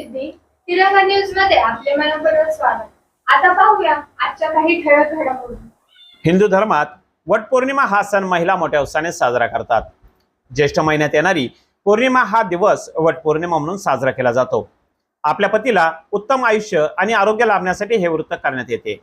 सिद्धी तिरंगा न्यूजमध्ये आपले मनपूर्वक स्वागत. आता पाहूया आजच्या काही ठळक घडामोडी. हिंदू धर्मात वटपौर्णिमा हा सण महिला मोठ्या उत्साहाने साजरा करतात. ज्येष्ठ महिन्यात येणारी पौर्णिमा हा दिवस वटपौर्णिमा म्हणून साजरा केला जातो. आपल्या पतीला उत्तम आयुष्य आणि आरोग्य लाभण्यासाठी हे व्रत करण्यात येते.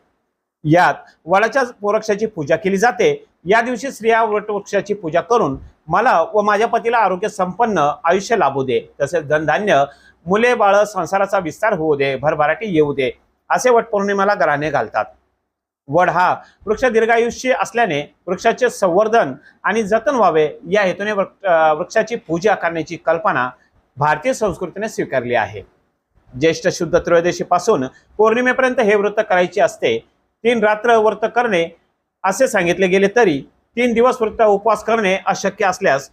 यात वडाच्या वृक्षाची पूजा केली जाते. या दिवशी स्त्रिया वटवृक्षाची पूजा करून मला व माझ्या पतीला आरोग्य संपन्न आयुष्य लाभू दे. तसेच धनधान्य मुले बाळ संसाराचा विस्तार होऊ दे भरभराटी येऊ दे असे वटपौर्णिमेला गराने घालतात. वड हा वृक्ष दीर्घायुष्य असल्याने वृक्षाचे संवर्धन आणि जतन व्हावे या हेतूने वृक्षाची पूजा करण्याची कल्पना भारतीय संस्कृतीने स्वीकारली आहे. ज्येष्ठ शुद्ध त्रयोदशीपासून पौर्णिमेपर्यंत हे व्रत करायचे असते तीन रात्र व्रत करणे असे सांगितले गेले तरी तीन दिवस व्रत उपवास करणे अशक्य असल्यास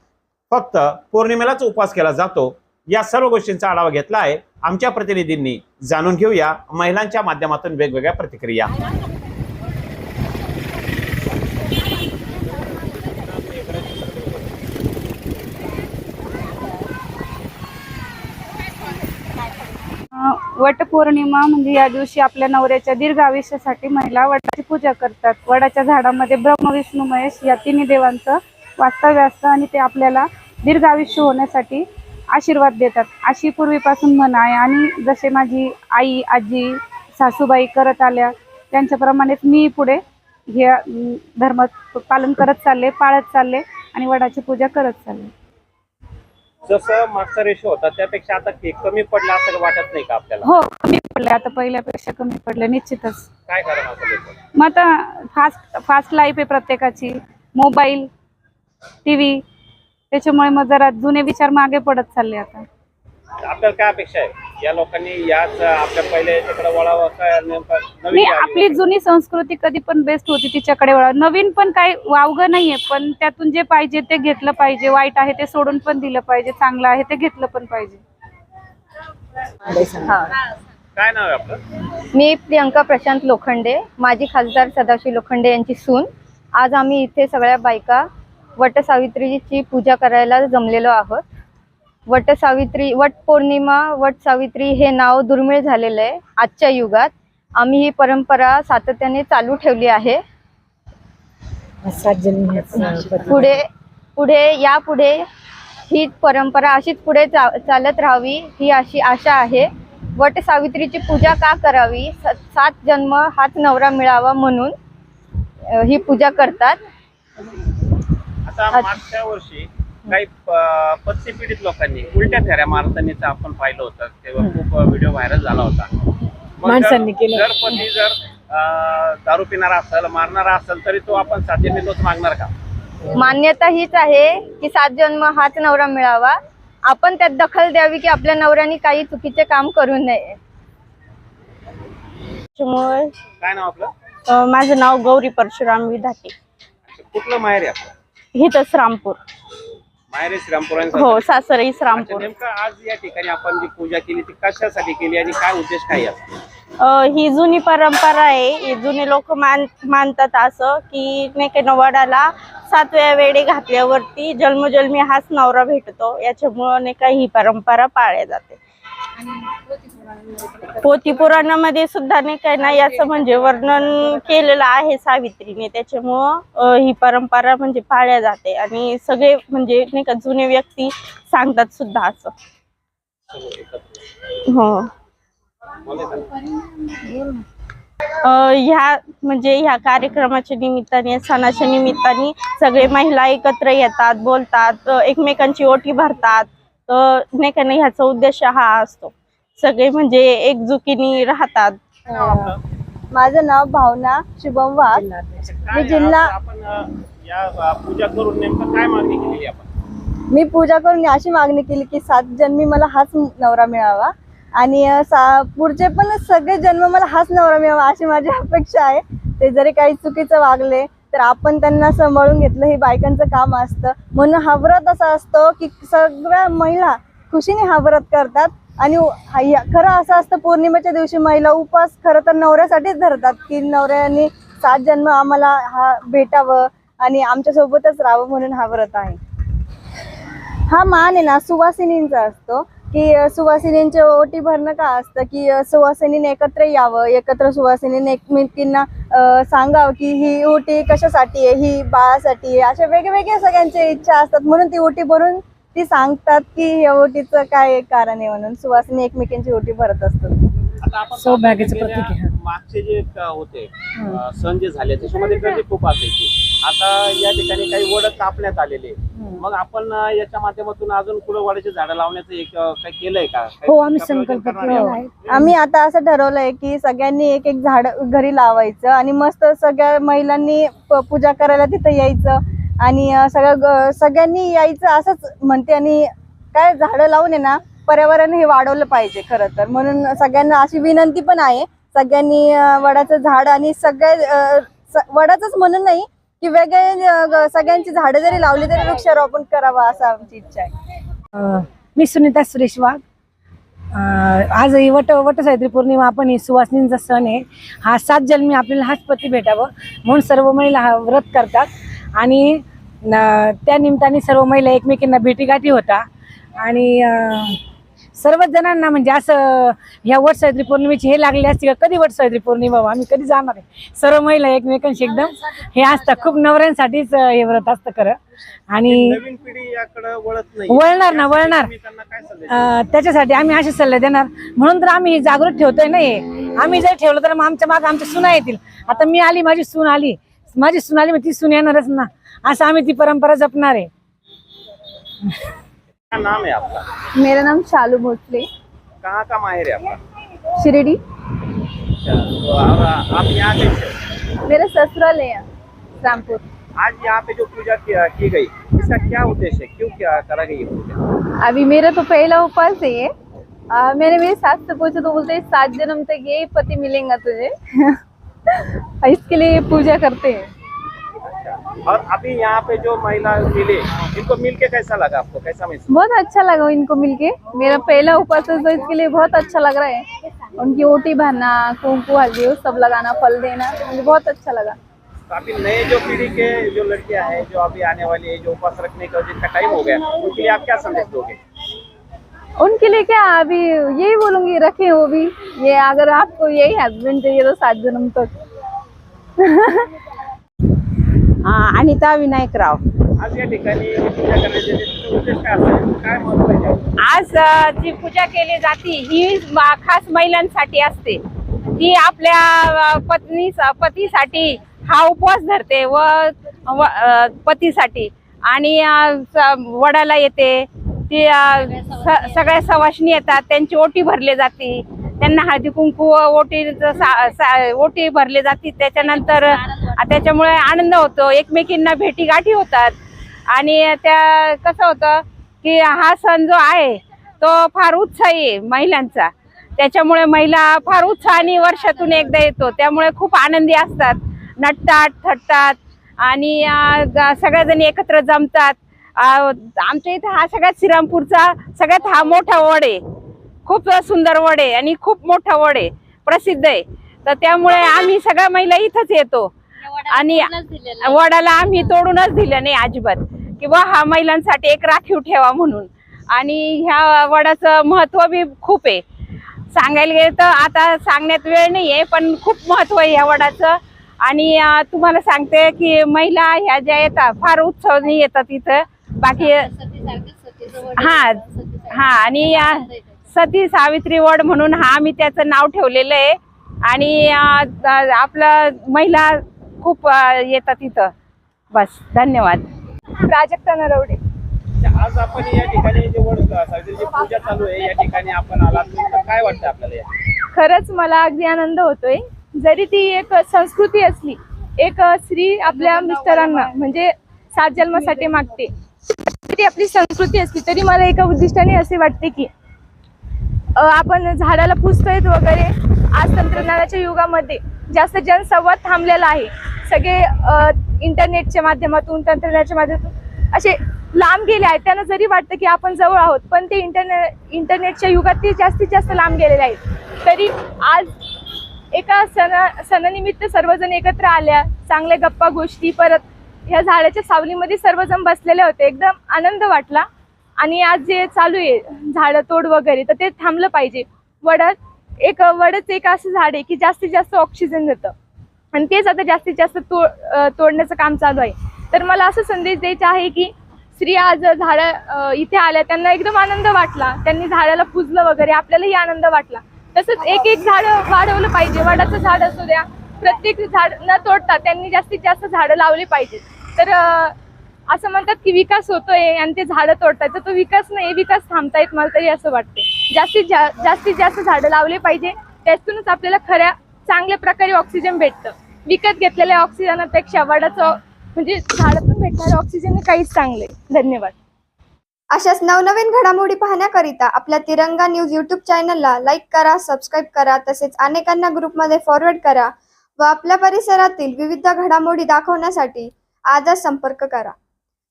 फक्त पौर्णिमेलाच उपवास केला जातो या सर्व गोष्टींचा आढावा घेतला आहे. आमच्या प्रतिनिधींनी जाणून घेऊया. महिलांच्या माध्यमातून वेगवेगळ्या प्रतिक्रिया. वटपौर्णिमा म्हणजे या दिवशी आपल्या नवऱ्याच्या दीर्घ आयुष्यासाठी महिला वडाची पूजा करतात. वडाच्या झाडामध्ये ब्रह्म विष्णू महेश या तिन्ही देवांचं वास्तव्य असतं आणि ते आपल्याला दीर्घ आयुष्य होण्यासाठी आशीर्वाद देतात. अशी पूर्वीपासून म्हण आहे. आणि जसे माझी आई आजी सासूबाई करत आल्या त्यांच्याप्रमाणेच मी पुढे हे धर्म पालन करत चालले पाळत चालले आणि वडाची पूजा करत चालले. जसं मागचा रेशो होता त्यापेक्षा आता केक कमी पडला असं वाटत नाही का आपल्याला? हो कमी पडले. आता पहिल्यापेक्षा कमी पडले निश्चितच. काय कारण असेल? मग आता फास्ट फास्ट लाईफ आहे प्रत्येकाची. मोबाईल टी व्ही त्याच्यामुळे मग जरा जुने विचार मागे पडत चालले आता. आपल्याला काय अपेक्षा आहे? या लोकांनी याच आपल्या पहिले याच्याकडे वळावं काय नेमकं नवीन नाही काय आपली जुनी संस्कृती कधी पण बेस्ट होती तिच्याकडे वळा नवीन पण काही वावगं नाहीये पण त्यातून जे पाहिजे ते घेतलं पाहिजे. वाईट आहे ते सोडून पण दिलं पाहिजे. चांगलं आहे ते घेतलं पण पाहिजे. काय नाव आहे आपलं? मी प्रियंका प्रशांत लोखंडे. माजी खासदार सदाशिव लोखंडे यांची सून. आज आम्ही इथे सगळ्या बायका वटसावित्रीची पूजा करायला जमलेलो आहोत. वटसावित्री वट पौर्णिमा वट सावित्री हे नाव दुर्मिळ झालेलं आहे आजच्या युगात. आम्ही ही परंपरा सातत्याने चालू ठेवली आहे. पुढे पुढे यापुढे ही परंपरा अशीच पुढे चा चालत राहावी ही अशी आशा आहे. वट सावित्रीची पूजा का करावी? सात जन्म हाच नवरा मिळावा म्हणून ही पूजा करतात. आता मागच्या वर्षी काही प- पत्नी पीडित लोकांनी उलट्या फेऱ्या मारतानीच आपण पाहिलं होतं. तेव्हा खूप व्हिडिओ व्हायरल झाला होता. माणसांनी जर- केलं. जर पती जर दारू पिणारा असेल मारणारा असेल तरी तो आपण साध्य तोच मागणार का? मान्यता हीच आहे की सात जन्म हाच नवरा मिळावा. आपण त्यात दखल द्यावी की आपल्या नवऱ्याने काही चुकीचे काम करू नये. त्याच्यामुळे काय नाव आपलं? माझं नाव गौरी परशुराम विधाटे कुठलं माहेर आहे आपलं? हिथंच रामपूर माहेर हो सासरही अच्छा, रामपूर नेमकं आज या ठिकाणी आपण जी पूजा केली ती कशासाठी केली आणि काय उद्देश काय आहे? अं, ही जुनी परंपरा आहे. ही जुने लोक मान मानतात असं की नाही का नवाडाला सातव्या वेळी घातल्यावरती जन्मजन्मी हाच नवरा भेटतो. याच्यामुळं नाही का ही परंपरा पाळल्या जाते. पोथी पुराणामध्ये सुद्धा नाही काय ना याचं म्हणजे वर्णन केलेलं आहे सावित्रीने. त्याच्यामुळं ही परंपरा म्हणजे पाळल्या जाते आणि सगळे म्हणजे नाही का जुने व्यक्ती सांगतात सुद्धा असं. हो. ह्या म्हणजे ह्या कार्यक्रमाच्या निमित्ताने सणाच्या निमित्ताने सगळे महिला एकत्र येतात बोलतात एकमेकांची ओटी भरतात. तर नाही का नाही ह्याचा उद्देश हा असतो. सगळे म्हणजे एकजुकीने राहतात. माझं नाव भावना शुभम वाघ. काय जिल्हा- आज आपण अं, या अं, पूजा करून नेमकं काय मागणी केलेली आपण? मी पूजा करून अशी मागणी केली की सात जन्मी मला हाच नवरा मिळावा. आणि सा पुढचे पण सगळे जन्म मला हाच नवरा मिळावा अशी माझी अपेक्षा आहे. ते जरी काही चुकीचं वागले तर आपण त्यांना सांभाळून घेतलं हे बायकांचं काम असतं. म्हणून हा व्रत असा असतो की सगळ्या महिला खुशीने हा व्रत करतात. आणि खरं असं असतं पौर्णिमेच्या दिवशी महिला उपवास खरं तर नवऱ्यासाठीच धरतात की नवऱ्याने सात जन्म आम्हाला हा भेटावं आणि आमच्यासोबतच राहावं म्हणून हा व्रत आहे. हा मान आहे ना सुवासिनींचा असतो. की सुवासिनींचे ओटी भरणं का असतं? की सुवासिनीने एकत्र यावं? एकत्र सुवासिनीने एकमेकींना सांगावं की ही ओटी कशासाठी आहे? ही बाळासाठी आहे? अशा वेगवेगळ्या सगळ्यांच्या इच्छा असतात. म्हणून ती ओटी भरून ती सांगतात की या ओटीचं काय कारण आहे म्हणून सुवासिनी एकमेकींची ओटी भरत असतात. आपण सौभाग्याचं प्रतीक आहे. मागचे जे होते सण जे झाले त्याच्यामध्ये गर्दी खूप असायची. आता या ठिकाणी काही वड कापण्यात आलेले मग आपण याच्या माध्यमातून अजून पुढे वडाची झाडं लावण्याचं एक काही केलंय का? हो आम्ही संकल्प आम्ही आता असं ठरवलंय की सगळ्यांनी एक एक झाड घरी लावायचं आणि मस्त सगळ्या महिलांनी पूजा करायला तिथं यायचं आणि अं, सगळं ग- सगळ्यांनी यायचं असंच म्हणते आणि काय झाडं लावून आहे ना पर्यावरण हे वाढवलं पाहिजे खरं तर. म्हणून सगळ्यांना अशी विनंती पण आहे. सगळ्यांनी वडाचं झाड आणि सगळे अं, स- वडाचंच म्हणून नाही की वेगळे ग- सगळ्यांची झाडं जरी लावली तरी वृक्षारोपण करावं असं आमची इच्छा आहे. मी सुनीता सुरेश वाघ. आज ही वट वटसावित्री पौर्णिमा आपण ही सुवासिनींचा सण आहे. हा सात जन्मी आपल्याला हाच पती भेटावं म्हणून सर्व महिला हा व्रत करतात. आणि न- त्या निमित्ताने सर्व महिला एकमेकींना भेटीगाठी होता. आणि सर्वच जणांना म्हणजे असं ह्या वटसावित्री पौर्णिमेची हे लागले असते का कधी वटसावित्री पौर्णिमा व्हावं? आम्ही कधी जाणार आहे? सर्व महिला एकमेकांशी एकदम हे असतं खूप नवऱ्यांसाठीच हे व्रत असतं खरं. आणि नवीन पिढी याकडे वळत नाही. वळणार ना, वळणार. तुम्ही त्यांना काय संदेश अं, त्याच्यासाठी आम्ही असे सल्ले देणार. म्हणून तर आम्ही जागृत ठेवतोय ना हे. आम्ही जर ठेवलं तर मग आमच्या मागे आमच्या सुना येतील. आता मी आली माझी सून आली. माझी सून आली मग ती सून येणारच ना. असं आम्ही ती परंपरा जपणार आहे. क्या नाम है आपका? मेरा नाम शालू भोसले। कहाँ का माहिर है आपका? शिरडी। अच्छा, तो आप यहाँ कैसे मेरा ससुराल है यहाँ रामपुर। आज यहाँ पे जो पूजा की, की गई इसका क्या उद्देश्य है? क्यों क्या करा गई पूजा? अभी मेरा तो पहला उपास है ये। आ, मैंने मेरी सास से पूछा तो बोलते सात जन्म तक यही पति मिलेगा तुझे। इसके लिए पूजा करते हैं। अच्छा और अभी यहाँ पे जो महिला मिले इनको मिल के कैसा लगा आपको? कैसा महसूस? बहुत अच्छा लगा इनको मिलके मेरा पहला उपवास है तो इसके लिए बहुत अच्छा लग रहा है। उनकी ओटी भरना कुंकू हल्दी सब लगाना फल देना मुझे बहुत अच्छा लगा। तो अभी नए जो पीढ़ी के जो लड़कियाँ हैं जो अभी आने वाली है जो उपवास रखने का जिनका टाइम हो गया उनके लिए आप क्या संदेश दोगे? उनके लिए क्या अभी यही बोलूँगी रखें वो भी। ये अगर आपको यही हस्बैंड चाहिए तो सात जन्म तक। अनिता विनायकराव. आज या ठिकाणी पूजा करण्याचे जे? आज पूजा केली जाते ही खास महिलांसाठी असते. ती आपल्या पत्नी पतीसाठी हा उपवास धरते व पतीसाठी. आणि वडाला येते. ती सगळ्या सवाशणी येतात त्यांची ओटी भरली जाते. त्यांना हळदी कुंकू ओटी ओटी भरली जाते. त्याच्यानंतर त्याच्यामुळे आनंद होतो. एकमेकींना भेटी गाठी होतात. आणि त्या कसं होतं की हा सण जो आहे तो फार उत्साही आहे महिलांचा. त्याच्यामुळे महिला फार उत्साहाने वर्षातून एकदा येतो. त्यामुळे खूप आनंदी असतात. नटतात थटतात आणि सगळ्याजणी एकत्र जमतात. आमच्या इथं हा सगळ्यात श्रीरामपूरचा सगळ्यात हा मोठा वड आहे. खूप सुंदर वड आहे आणि खूप मोठा वड आहे. प्रसिद्ध आहे. तर त्यामुळे आम्ही सगळ्या महिला इथंच येतो. आणि वडाला आम्ही तोडूनच दिलं नाही अजिबात. किंवा हा महिलांसाठी एक राखीव ठेवा म्हणून. आणि ह्या वडाचं महत्त्व बी खूप आहे. सांगायला गेलं तर आता सांगण्यात वेळ नाही आहे पण खूप महत्त्व आहे ह्या वडाचं. आणि तुम्हाला सांगते की महिला ह्या ज्या येतात फार उत्सवाने येतात इथं. बाकी हा हा आणि सती सावित्री वड म्हणून हा आम्ही त्याचं नाव ठेवलेलं आहे. आणि आपलं महिला खूप येतात इथं. बस धन्यवाद. प्राजक्ता नरवडे. आज आपण या ठिकाणी पूजा चालू आहे या ठिकाणी आपण आलात. काय वाटतं आपल्याला खरंच मला अगदी आनंद होतोय. जरी ती एक संस्कृती असली एक स्त्री आपल्या मिस्टरांना म्हणजे सात जन्मासाठी मागते. ती आपली संस्कृती असली तरी मला एका उद्दिष्टाने असे वाटते की आपण झाडाला पुजतोय वगैरे. आज तंत्रज्ञानाच्या युगामध्ये जास्त जनसंवाद थांबलेला आहे. सगळे इंटरनेटच्या माध्यमातून तंत्रज्ञानाच्या माध्यमातून असे लांब गेले आहेत. त्यांना जरी वाटतं की आपण जवळ आहोत पण ते इंटरने इंटरनेटच्या युगात ते जास्तीत जास्त लांब गेलेले आहेत. तरी आज एका सणा सणानिमित्त सर्वजण एकत्र आल्या चांगल्या गप्पा गोष्टी परत ह्या झाडाच्या सावलीमध्ये सर्वजण बसलेले होते. एकदम आनंद वाटला. आणि आज जे चालू आहे झाडं तोड वगैरे तर ते थांबलं पाहिजे. वडात एक वडच एक असं झाड आहे की जास्तीत जास्त ऑक्सिजन देतं. आणि तेच आता जास्तीत जास्त तोड तोडण्याचं काम चालू आहे. तर मला असं संदेश द्यायचा आहे की स्त्रिया आज झाडं इथे आल्या त्यांना एकदम आनंद वाटला. त्यांनी झाडाला पुजलं वगैरे आपल्यालाही आनंद वाटला. तसंच एक एक झाड वाढवलं पाहिजे. वडाचं झाड असू द्या प्रत्येक झाड न तोडता त्यांनी जास्तीत जास्त झाडं लावली पाहिजेत. तर असं म्हणतात की विकास होतोय आणि ते झाडं तोडताय तर तो विकास नाही विकास थांबतायत मला तरी असं वाटते जास्तीत जा जास्तीत जास्त झाडं लावले पाहिजे त्यातूनच आपल्याला खऱ्या चांगल्या प्रकारे ऑक्सिजन भेटतं. विकत घेतलेल्या ऑक्सिजनापेक्षा वडाचं म्हणजे झाडातून भेटणारे ऑक्सिजन काहीच चांगले धन्यवाद. अशाच नवनवीन घडामोडी पाहण्याकरिता आपल्या तिरंगा न्यूज यूट्यूब चॅनलला लाईक करा सबस्क्राईब करा तसेच अनेकांना ग्रुपमध्ये फॉरवर्ड करा व आपल्या परिसरातील विविध घडामोडी दाखवण्यासाठी आजच संपर्क करा.